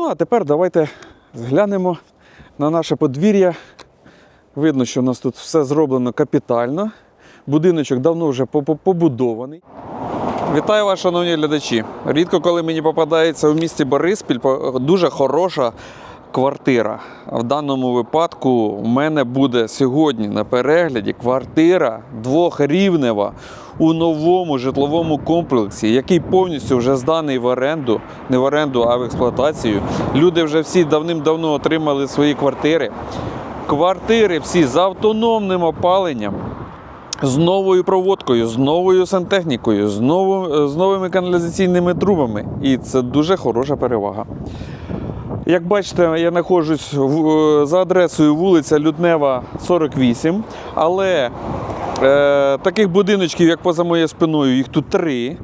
Ну, а тепер давайте зглянемо на наше подвір'я. Видно, що у нас тут все зроблено капітально. Будиночок давно вже по- по- побудований. Вітаю вас, шановні глядачі. Рідко коли мені попадається у місті Бориспіль дуже хороша квартира. В даному випадку у мене буде сьогодні на перегляді квартира двохрівнева у новому житловому комплексі, який повністю вже зданий в оренду, не в оренду, а в експлуатацію. Люди вже всі давним-давно отримали свої квартири. Квартири всі з автономним опаленням з новою проводкою, з новою сантехнікою, з, новим, з новими каналізаційними трубами. І це дуже хороша перевага. Як бачите, я знаходжусь в- за адресою вулиця Лютнева, 48, але е, таких будиночків, як поза моєю спиною, їх тут три.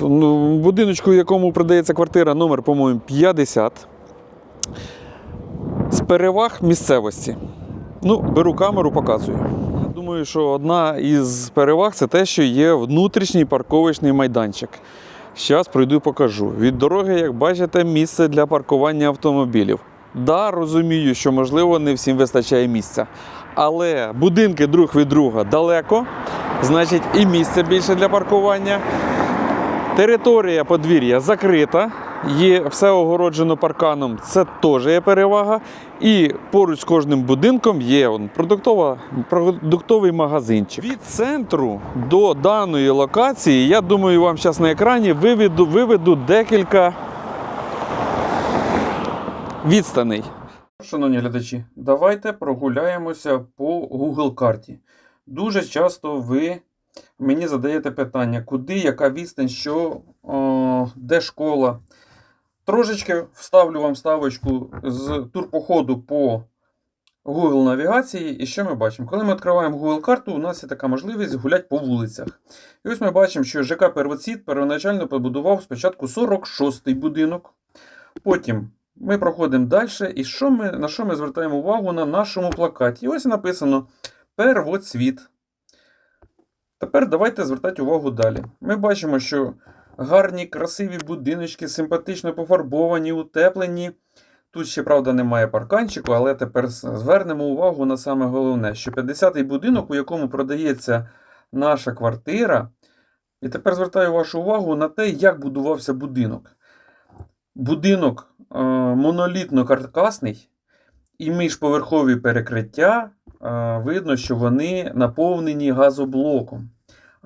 Ну, будиночку, якому продається квартира, номер, по-моєму, 50. З переваг місцевості. Ну, беру камеру, показую. Думаю, що одна із переваг це те, що є внутрішній парковочний майданчик. Зараз пройду і покажу. Від дороги, як бачите, місце для паркування автомобілів. Да, розумію, що можливо не всім вистачає місця. Але будинки друг від друга далеко, значить і місця більше для паркування. Територія подвір'я закрита, є все огороджено парканом, це теж є перевага. І поруч з кожним будинком є он, продуктова, продуктовий магазинчик. Від центру до даної локації, я думаю, вам зараз на екрані виведу, виведу декілька відстаней. Шановні глядачі, давайте прогуляємося по Google карті. Дуже часто ви мені задаєте питання, куди, яка відстань, що, о, де школа. Трошечки вставлю вам ставочку з турпоходу по Google навігації. І що ми бачимо? Коли ми відкриваємо Google карту, у нас є така можливість гуляти по вулицях. І ось ми бачимо, що ЖК Первоцвіт первоначально побудував спочатку 46-й будинок. Потім ми проходимо далі. І що ми, на що ми звертаємо увагу на нашому плакаті? І ось написано Первоцвіт. Тепер давайте звертати увагу далі. Ми бачимо, що гарні, красиві будиночки, симпатично пофарбовані, утеплені. Тут ще, правда, немає парканчику, але тепер звернемо увагу на саме головне, що 50-й будинок, у якому продається наша квартира. І тепер звертаю вашу увагу на те, як будувався будинок. Будинок е, монолітно-каркасний, і міжповерхові перекриття е, видно, що вони наповнені газоблоком.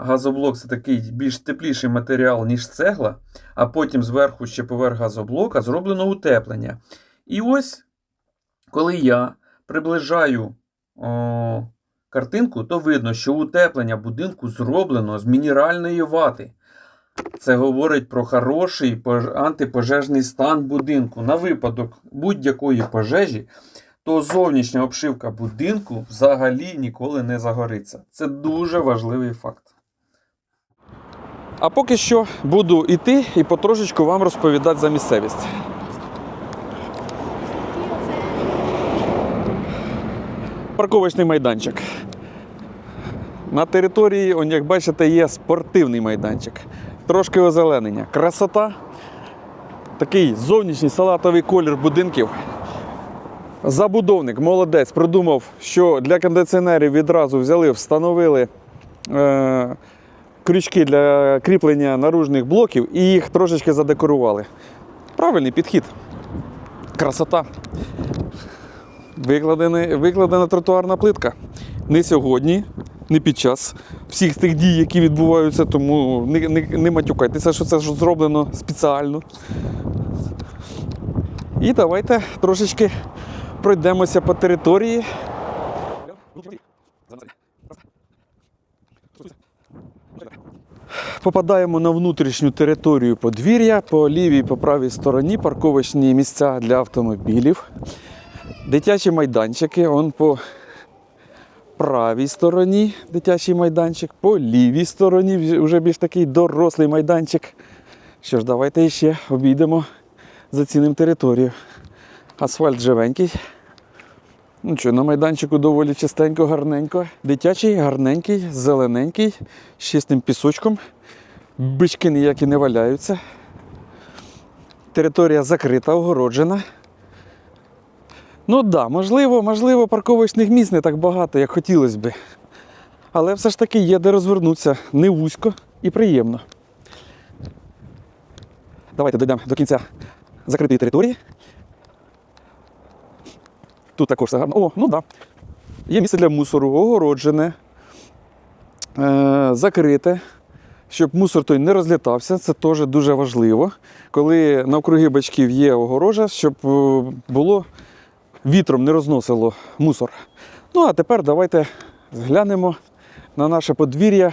Газоблок це такий більш тепліший матеріал, ніж цегла, а потім зверху ще поверх газоблока зроблено утеплення. І ось, коли я приближаю о, картинку, то видно, що утеплення будинку зроблено з мінеральної вати. Це говорить про хороший антипожежний стан будинку. На випадок будь-якої пожежі, то зовнішня обшивка будинку взагалі ніколи не загориться. Це дуже важливий факт. А поки що буду йти і потрошечку вам розповідати за місцевість. Парковочний майданчик. На території, як бачите, є спортивний майданчик. Трошки озеленення. Красота. Такий зовнішній салатовий колір будинків. Забудовник, молодець, придумав, що для кондиціонерів відразу взяли, встановили е, крючки для кріплення наружних блоків і їх трошечки задекорували. Правильний підхід. Красота. Викладена, викладена тротуарна плитка. Не сьогодні, не під час всіх тих дій, які відбуваються, тому не, не, не матюкайтеся, що це ж зроблено спеціально. І давайте трошечки пройдемося по території. Попадаємо на внутрішню територію подвір'я, по лівій, по правій стороні парковочні місця для автомобілів. Дитячі майданчики, он по правій стороні дитячий майданчик, по лівій стороні вже більш такий дорослий майданчик. Що ж, давайте ще обійдемо, зацінимо територію. Асфальт живенький. Ну що, на майданчику доволі чистенько, гарненько. Дитячий, гарненький, зелененький, з чистим пісочком. Бички ніякі не валяються. Територія закрита, огороджена. Ну да, можливо, можливо, парковочних місць не так багато, як хотілося би. Але все ж таки є де розвернутися не вузько і приємно. Давайте дійдемо до кінця закритої території. Тут також все гарно. О, ну так. Да. Є місце для мусору, огороджене, е- закрите, щоб мусор той не розлітався. Це теж дуже важливо. Коли навкруги бачків є огорожа, щоб е, було вітром не розносило мусор. Ну, а тепер давайте глянемо на наше подвір'я.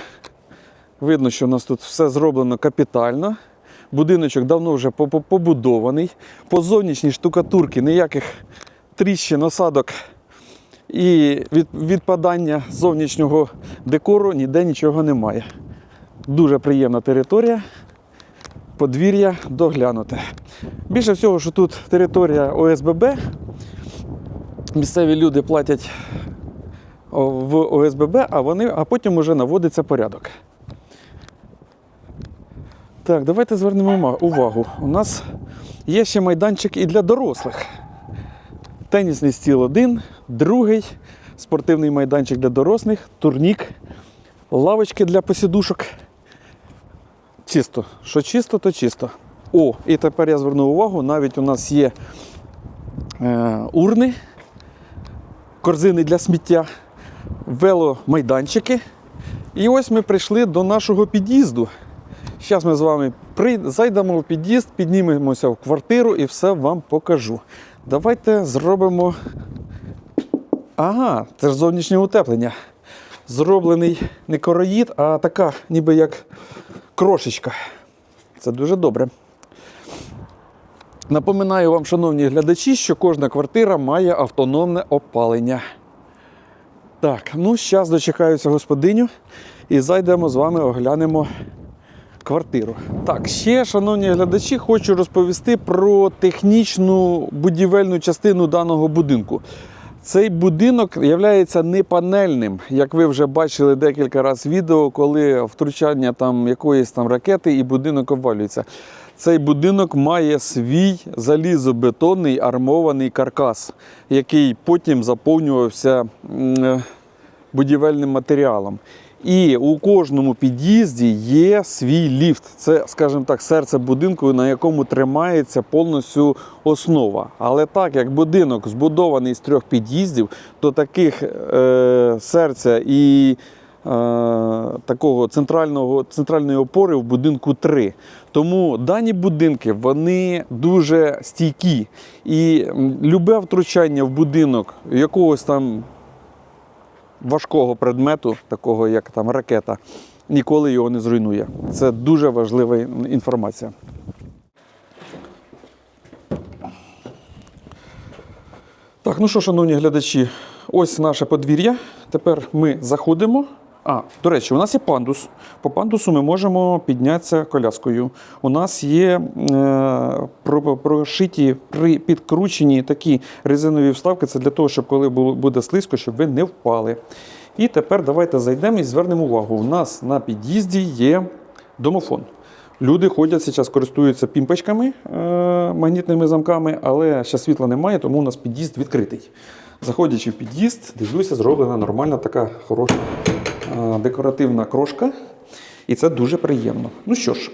Видно, що у нас тут все зроблено капітально. Будиночок давно вже по- по- побудований. По зовнішній штукатурці ніяких тріщин, осадок і від, відпадання зовнішнього декору ніде нічого немає. Дуже приємна територія, подвір'я доглянуте. Більше всього, що тут територія ОСББ. Місцеві люди платять в ОСББ, а, вони, а потім вже наводиться порядок. Так, давайте звернемо увагу. У нас є ще майданчик і для дорослих. Тенісний стіл один, другий, спортивний майданчик для дорослих, турнік, лавочки для посідушок. Чисто. Що чисто, то чисто. О, і тепер я зверну увагу, навіть у нас є е, урни, корзини для сміття, веломайданчики. І ось ми прийшли до нашого під'їзду. Зараз ми з вами зайдемо в під'їзд, піднімемося в квартиру і все вам покажу. Давайте зробимо. Ага, це ж зовнішнє утеплення. Зроблений не короїд, а така, ніби як крошечка. Це дуже добре. Напоминаю вам, шановні глядачі, що кожна квартира має автономне опалення. Так, ну зараз дочекаюся господиню і зайдемо з вами, оглянемо квартиру. Так, ще, шановні глядачі, хочу розповісти про технічну будівельну частину даного будинку. Цей будинок є не панельним, як ви вже бачили декілька разів відео, коли втручання там якоїсь там ракети і будинок обвалюється. Цей будинок має свій залізобетонний армований каркас, який потім заповнювався е, будівельним матеріалом. І у кожному під'їзді є свій ліфт. Це, скажімо так, серце будинку, на якому тримається повністю основа. Але так як будинок збудований з трьох під'їздів, то таких е, серця і е, такого центрального, центральної опори в будинку три. Тому дані будинки вони дуже стійкі. І любе втручання в будинок якогось там важкого предмету, такого як там ракета, ніколи його не зруйнує. Це дуже важлива інформація. Так, ну що, шановні глядачі, ось наше подвір'я. Тепер ми заходимо. А, до речі, у нас є пандус. По пандусу ми можемо піднятися коляскою. У нас є е, прошиті, при, підкручені такі резинові вставки. Це для того, щоб коли буде слизько, щоб ви не впали. І тепер давайте зайдемо і звернемо увагу. У нас на під'їзді є домофон. Люди ходять зараз, користуються пімпочками, е, магнітними замками, але зараз світла немає, тому у нас під'їзд відкритий. Заходячи в під'їзд, дивлюся, зроблена нормальна така хороша декоративна крошка. І це дуже приємно. Ну що ж,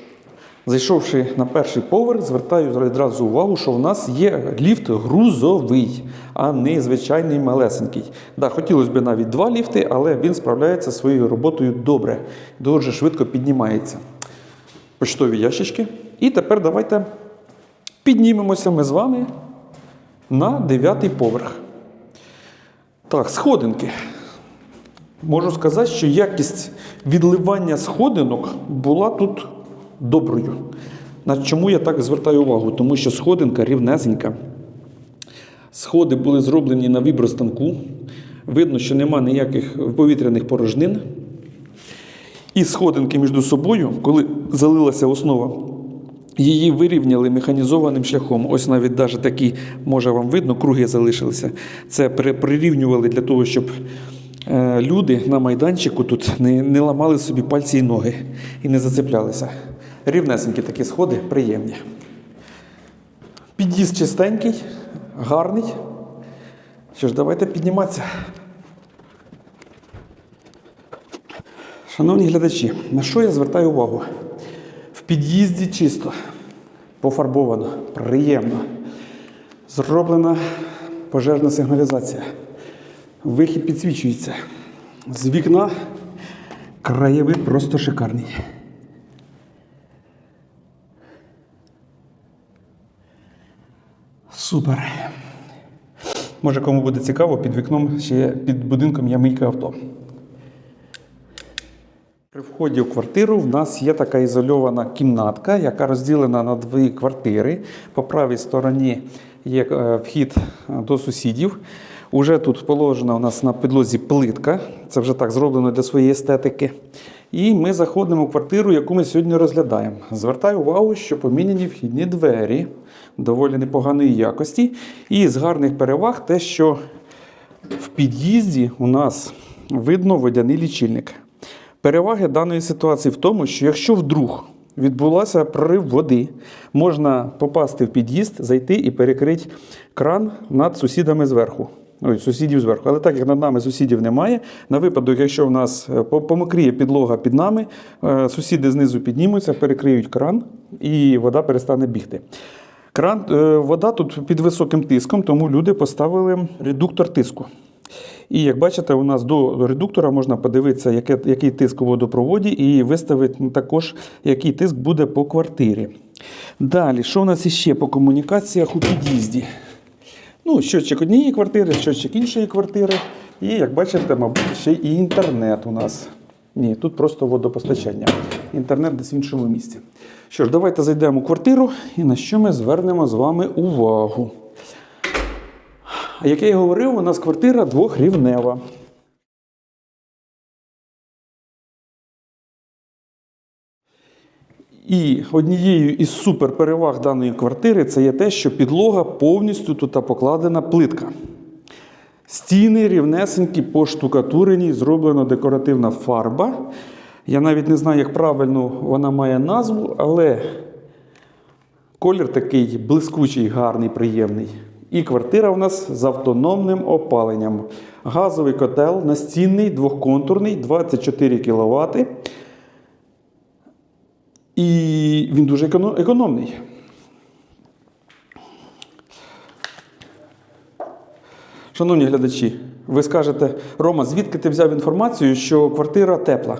зайшовши на перший поверх, звертаю одразу увагу, що в нас є ліфт грузовий, а не звичайний малесенький. Да, хотілося б навіть два ліфти, але він справляється своєю роботою добре, дуже швидко піднімається почтові ящички. І тепер давайте піднімемося ми з вами на дев'ятий поверх. Так, сходинки. Можу сказати, що якість відливання сходинок була тут доброю. На чому я так звертаю увагу? Тому що сходинка рівнесенька. Сходи були зроблені на вібростанку. Видно, що нема ніяких повітряних порожнин. І сходинки між собою, коли залилася основа, її вирівняли механізованим шляхом. Ось навіть даже такі, може вам видно, круги залишилися. Це прирівнювали для того, щоб люди на майданчику тут не, не ламали собі пальці і ноги і не зацеплялися. Рівнесенькі такі сходи, приємні. Під'їзд чистенький, гарний. Що ж, давайте підніматися. Шановні глядачі, на що я звертаю увагу? В під'їзді чисто, пофарбовано, приємно. Зроблена пожежна сигналізація. Вихід підсвічується. З вікна краєвид просто шикарний. Супер. Може, кому буде цікаво, під вікном ще під будинком є мийка авто. При вході в квартиру в нас є така ізольована кімнатка, яка розділена на дві квартири. По правій стороні є е, вхід е, до сусідів. Уже тут положена у нас на підлозі плитка. Це вже так зроблено для своєї естетики. І ми заходимо в квартиру, яку ми сьогодні розглядаємо. Звертаю увагу, що поміняні вхідні двері доволі непоганої якості. І з гарних переваг те, що в під'їзді у нас видно водяний лічильник. Переваги даної ситуації в тому, що якщо вдруг відбулося прорив води, можна попасти в під'їзд, зайти і перекрити кран над сусідами зверху. Ой, сусідів зверху. Але так як над нами сусідів немає, на випадок, якщо в нас е, помокріє підлога під нами, е, сусіди знизу піднімуться, перекриють кран і вода перестане бігти. Кран, е, вода тут під високим тиском, тому люди поставили редуктор тиску. І як бачите, у нас до редуктора можна подивитися, яке, який тиск у водопроводі, і виставити також, який тиск буде по квартирі. Далі, що у нас іще по комунікаціях у під'їзді? Ну, щотчик однієї квартири, щотчик іншої квартири. І, як бачите, мабуть, ще і інтернет у нас. Ні, тут просто водопостачання. Інтернет десь в іншому місці. Що ж, давайте зайдемо у квартиру і на що ми звернемо з вами увагу. Як я і говорив, у нас квартира двохрівнева. І однією із суперпереваг даної квартири це є те, що підлога повністю тут покладена плитка. Стіни рівнесенькі, поштукатурені, зроблена декоративна фарба. Я навіть не знаю, як правильно вона має назву, але колір такий блискучий, гарний, приємний. І квартира у нас з автономним опаленням. Газовий котел настінний, двохконтурний, 24 кВт. І він дуже економний. Шановні глядачі, ви скажете, Рома, звідки ти взяв інформацію, що квартира тепла?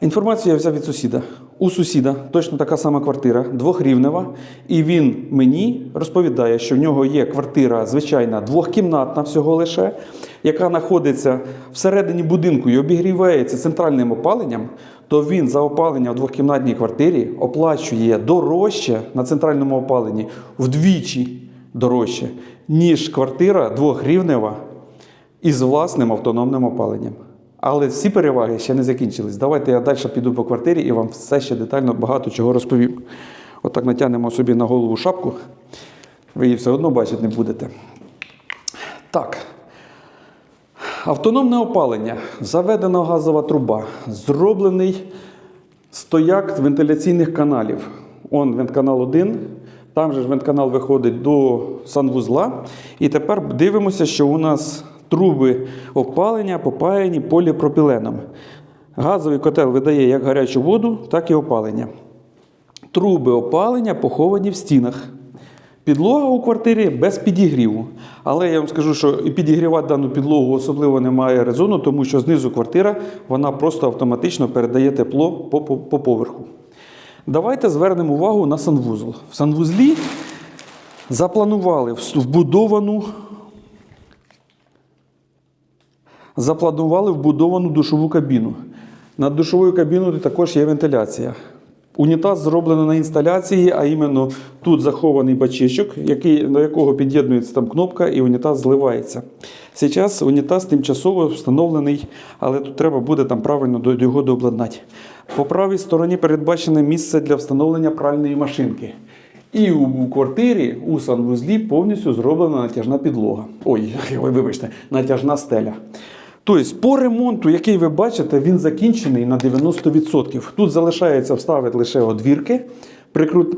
Інформацію я взяв від сусіда. У сусіда точно така сама квартира, двохрівнева, і він мені розповідає, що в нього є квартира, звичайна, двохкімнатна всього лише, яка знаходиться всередині будинку і обігрівається центральним опаленням, то він за опалення в двохкімнатній квартирі оплачує дорожче на центральному опаленні вдвічі дорожче, ніж квартира двохрівнева із власним автономним опаленням. Але всі переваги ще не закінчились. Давайте я далі піду по квартирі і вам все ще детально багато чого розповім. Отак натягнемо собі на голову шапку. Ви її все одно бачити не будете. Так. Автономне опалення. Заведена газова труба. Зроблений стояк вентиляційних каналів. Он вентканал 1. Там же ж вентканал виходить до санвузла. І тепер дивимося, що у нас труби опалення попаяні поліпропіленом. Газовий котел видає як гарячу воду, так і опалення. Труби опалення поховані в стінах. Підлога у квартирі без підігріву. Але я вам скажу, що і підігрівати дану підлогу особливо немає резону, тому що знизу квартира вона просто автоматично передає тепло по, по, по поверху. Давайте звернемо увагу на санвузол. В санвузлі запланували вбудовану запланували вбудовану душову кабіну. Над душовою кабіною також є вентиляція. Унітаз зроблено на інсталяції, а іменно тут захований бачечок, який, до якого під'єднується там кнопка, і унітаз зливається. Зараз унітаз тимчасово встановлений, але тут треба буде там правильно його дообладнати. По правій стороні передбачене місце для встановлення пральної машинки. І у квартирі у санвузлі повністю зроблена натяжна підлога. Ой, вибачте, натяжна стеля. Тобто, по ремонту, який ви бачите, він закінчений на 90%. Тут залишається вставити лише одвірки,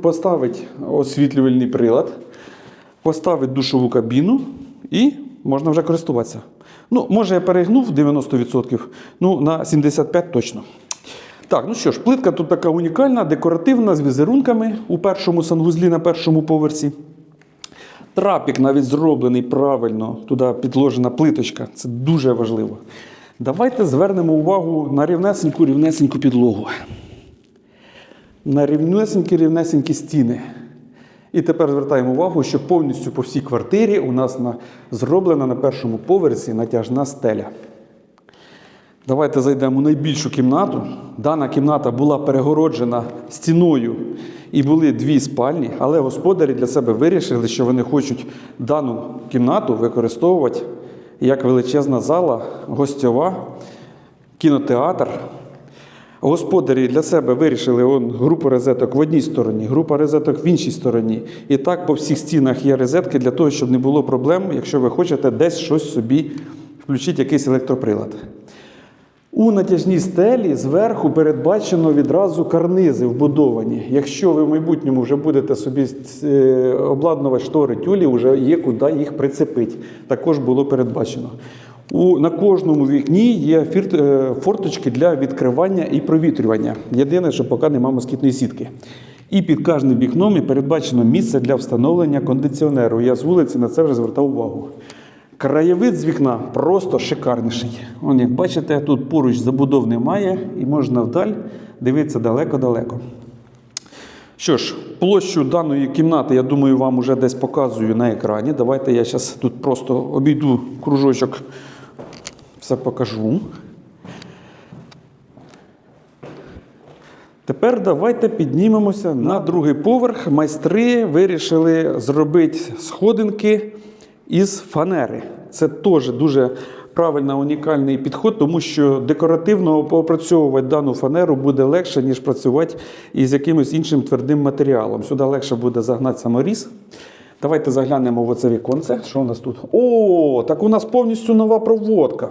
поставити освітлювальний прилад. поставити душову кабіну і можна вже користуватися. Ну, може, я перегнув 90%, ну на 75% точно. Так, ну що ж, плитка тут така унікальна, декоративна, з візерунками у першому санвузлі на першому поверсі. Трапік навіть зроблений правильно, туди підложена плиточка. Це дуже важливо. Давайте звернемо увагу на рівнесеньку рівнесеньку підлогу. На рівнесенькі рівнесенькі стіни. І тепер звертаємо увагу, що повністю по всій квартирі у нас на, зроблена на першому поверсі натяжна стеля. Давайте зайдемо у найбільшу кімнату. Дана кімната була перегороджена стіною і були дві спальні, але господарі для себе вирішили, що вони хочуть дану кімнату використовувати як величезна зала, гостьова, кінотеатр. Господарі для себе вирішили он, групу розеток в одній стороні, група розеток в іншій стороні. І так по всіх стінах є розетки для того, щоб не було проблем, якщо ви хочете десь щось собі включити, якийсь електроприлад. У натяжній стелі зверху передбачено відразу карнизи вбудовані. Якщо ви в майбутньому вже будете собі е, обладнувати штори тюлі, вже є куди їх прицепити. Також було передбачено. У, на кожному вікні є е, форточки для відкривання і провітрювання. Єдине, що поки немає москітної сітки. І під кожним вікном є передбачено місце для встановлення кондиціонеру. Я з вулиці на це вже звертав увагу. Краєвид з вікна просто шикарніший. Вон, як бачите, тут поруч забудов немає і можна вдаль дивитися далеко-далеко. Що ж, площу даної кімнати, я думаю, вам уже десь показую на екрані. Давайте я зараз тут просто обійду кружочок, все покажу. Тепер давайте піднімемося на другий поверх. Майстри вирішили зробити сходинки із фанери. Це теж дуже правильний унікальний підход, тому що декоративно опрацьовувати дану фанеру буде легше, ніж працювати із якимось іншим твердим матеріалом. Сюди легше буде загнати саморіз. Давайте заглянемо в оце віконце. Що у нас тут? О, так у нас повністю нова проводка.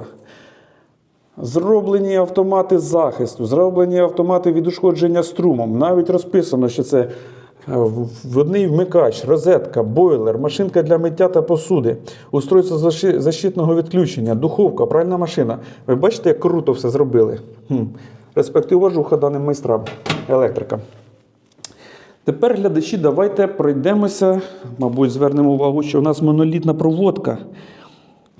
Зроблені автомати захисту, зроблені автомати від ушкодження струмом. Навіть розписано, що це водний вмикач, розетка, бойлер, машинка для миття та посуди, устройство защитного відключення, духовка, пральна машина. Ви бачите, як круто все зробили? Хм. Респект уважуха даним майстрам, електрикам. Тепер, глядачі, давайте пройдемося, мабуть, звернемо увагу, що у нас монолітна проводка.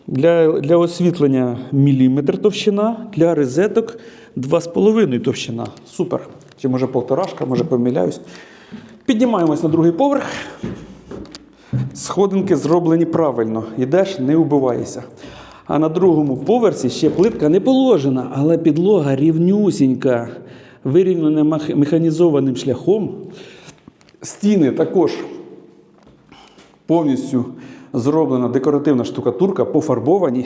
Для, для освітлення міліметр товщина, для розеток 2,5 товщина. Супер. Чи може полторашка, може помиляюсь. Піднімаємось на другий поверх. Сходинки зроблені правильно. Йдеш, не вбиваєшся. А на другому поверсі ще плитка не положена, але підлога рівнюсінька, вирівнена механізованим шляхом. Стіни також повністю зроблена декоративна штукатурка, пофарбовані.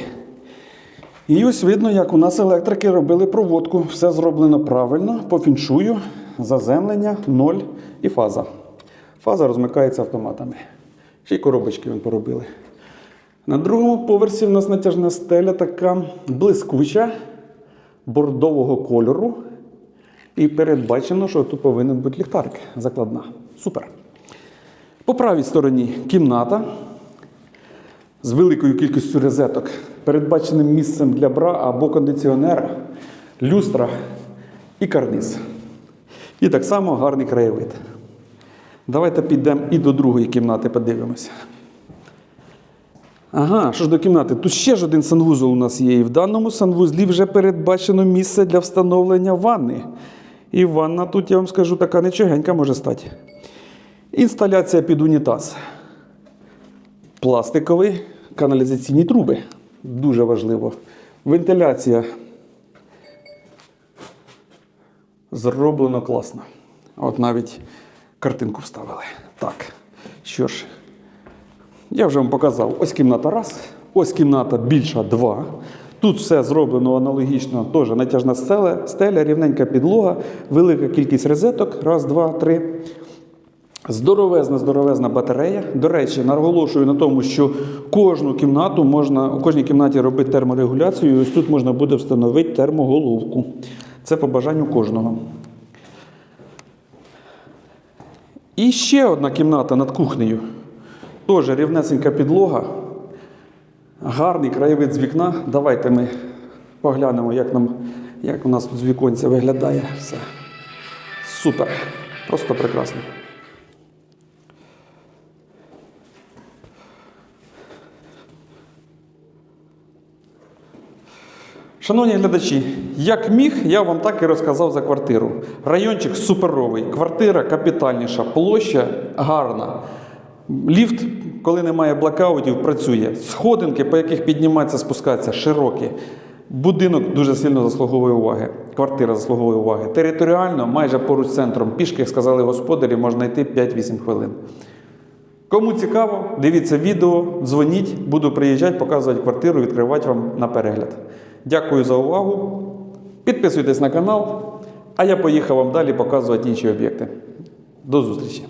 І ось видно, як у нас електрики робили проводку. Все зроблено правильно, по фіншую, заземлення, ноль і фаза. Фаза розмикається автоматами. Ще й коробочки він поробили. На другому поверсі в нас натяжна стеля така блискуча, бордового кольору. І передбачено, що тут повинен бути ліхтарик закладна. Супер. По правій стороні кімната з великою кількістю розеток, передбаченим місцем для бра або кондиціонера, люстра і карниз. І так само гарний краєвид. Давайте підемо і до другої кімнати подивимося. Ага, що ж до кімнати? Тут ще ж один санвузол у нас є. І в даному санвузлі вже передбачено місце для встановлення ванни. І ванна тут, я вам скажу, така нечогенька може стати. Інсталяція під унітаз. Пластикові каналізаційні труби. Дуже важливо. Вентиляція. Зроблено класно. От навіть картинку вставили. Так, що ж, я вже вам показав. Ось кімната раз, ось кімната більша два. Тут все зроблено аналогічно, теж натяжна стеля, стеля, рівненька підлога, велика кількість розеток. Раз, два, три. Здоровезна, здоровезна батарея. До речі, наголошую на тому, що кожну кімнату можна у кожній кімнаті робити терморегуляцію. І ось тут можна буде встановити термоголовку. Це по бажанню кожного. І ще одна кімната над кухнею. Теж рівнесенька підлога. Гарний краєвид з вікна. Давайте ми поглянемо, як, нам, як у нас тут з віконця виглядає все. Супер. Просто прекрасно. Шановні глядачі, як міг, я вам так і розказав за квартиру. Райончик суперовий, квартира капітальніша, площа гарна. Ліфт, коли немає блокаутів, працює. Сходинки, по яких підніматися, спускатися, широкі. Будинок дуже сильно заслуговує уваги. Квартира заслуговує уваги. Територіально, майже поруч з центром, пішки, як сказали господарі, можна йти 5-8 хвилин. Кому цікаво, дивіться відео, дзвоніть, буду приїжджати, показувати квартиру, відкривати вам на перегляд. Дякую за увагу. Підписуйтесь на канал, а я поїхав вам далі показувати інші об'єкти. До зустрічі!